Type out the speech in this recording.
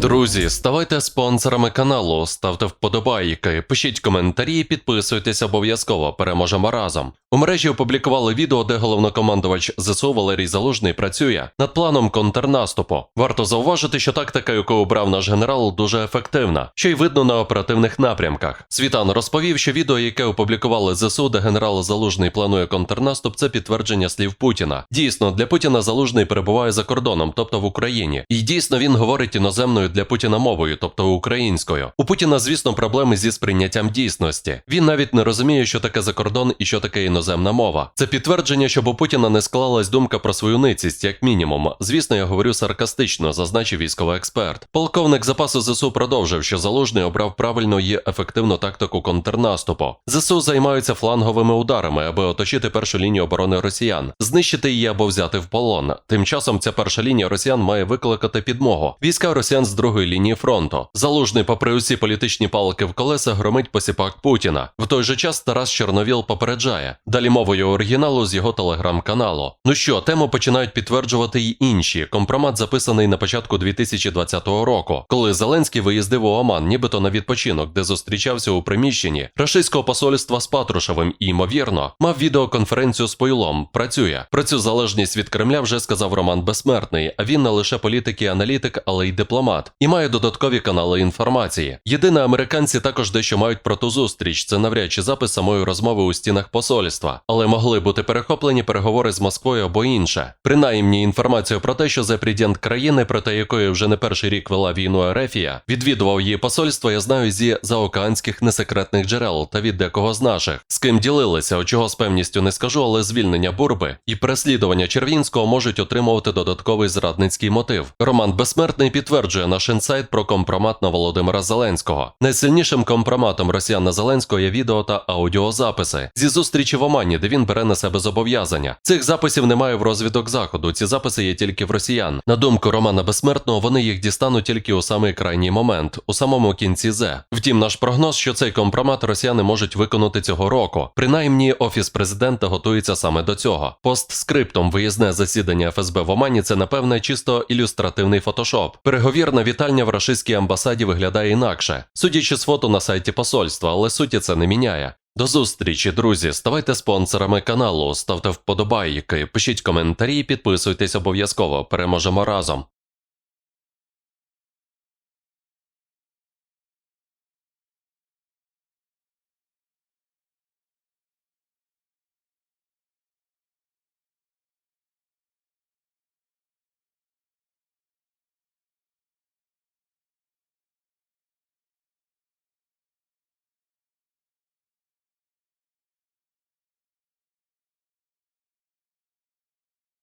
Друзі, ставайте спонсорами каналу, ставте вподобайки, пишіть коментарі, підписуйтесь обов'язково. Переможемо разом. У мережі опублікували відео, де головнокомандувач ЗСУ Валерій Залужний працює над планом контрнаступу. Варто зауважити, що тактика, яку обрав наш генерал, дуже ефективна, що й видно на оперативних напрямках. Світан розповів, що відео, яке опублікували ЗСУ, де генерал Залужний планує контрнаступ, це підтвердження слів Путіна. Дійсно, для Путіна Залужний перебуває за кордоном, тобто в Україні. І дійсно він говорить іноземною для Путіна мовою, тобто українською. У Путіна, звісно, проблеми зі сприйняттям дійсності. Він навіть не розуміє, що таке закордон і що таке іноземна мова. Це підтвердження, щоб у Путіна не склалась думка про свою ницість, як мінімум. Звісно, я говорю саркастично, зазначив військовий експерт. Полковник запасу ЗСУ продовжив, що залужний обрав правильну і ефективну тактику контрнаступу. ЗСУ займаються фланговими ударами, аби оточити першу лінію оборони росіян, знищити її або взяти в полон. Тим часом ця перша лінія росіян має викликати підмогу. Війська росіян з другої лінії фронту. Залужний, попри усі політичні палки в колеса, громить посіпак Путіна. В той же час Тарас Чорновіл попереджає. Далі мовою оригіналу з його телеграм-каналу. Ну що, тему починають підтверджувати й інші. Компромат записаний на початку 2020 року, коли Зеленський виїздив у Оман, нібито на відпочинок, де зустрічався у приміщенні рашистського посольства з Патрушевим і, ймовірно, мав відеоконференцію з Пойлом. Працює. Про цю залежність від Кремля вже сказав Роман Безсмертний, а він не лише політик і аналітик, але й дипломат, і має додаткові канали інформації. Єдине, американці також дещо мають про ту зустріч. Це навряд чи запис самої розмови у стінах посольства, але могли бути перехоплені переговори з Москвою або інше. Принаймні інформацію про те, що запредіант країни, проти якої вже не перший рік вела війну Ерефія, відвідував її посольство, я знаю зі заокеанських несекретних джерел та від декого з наших, з ким ділилися, от чого з певністю не скажу, але звільнення бурби і переслідування Червінського можуть отримувати додатковий зрадницький мотив. Роман Безсмертний підтверджує наш інсайт про компромат на Володимира Зеленського. Найсильнішим компроматом росіян на Зеленського є відео та аудіозаписи зі зустрічі в Омані, де він бере на себе зобов'язання. Цих записів немає в розвідок заходу. Ці записи є тільки в росіян. На думку Романа Безсмертного, вони їх дістануть тільки у самий крайній момент, у самому кінці зе. Втім, наш прогноз, що цей компромат росіяни можуть виконати цього року. Принаймні, офіс президента готується саме до цього. Постскриптом виїзне засідання ФСБ в Омані це напевне чисто ілюстративний фотошоп. Переговірна вітальня в рашистській амбасаді виглядає інакше, судячи з фото на сайті посольства, але суті це не міняє. До зустрічі, друзі. Ставайте спонсорами каналу, ставте вподобайки, пишіть коментарі, підписуйтесь обов'язково. Переможемо разом.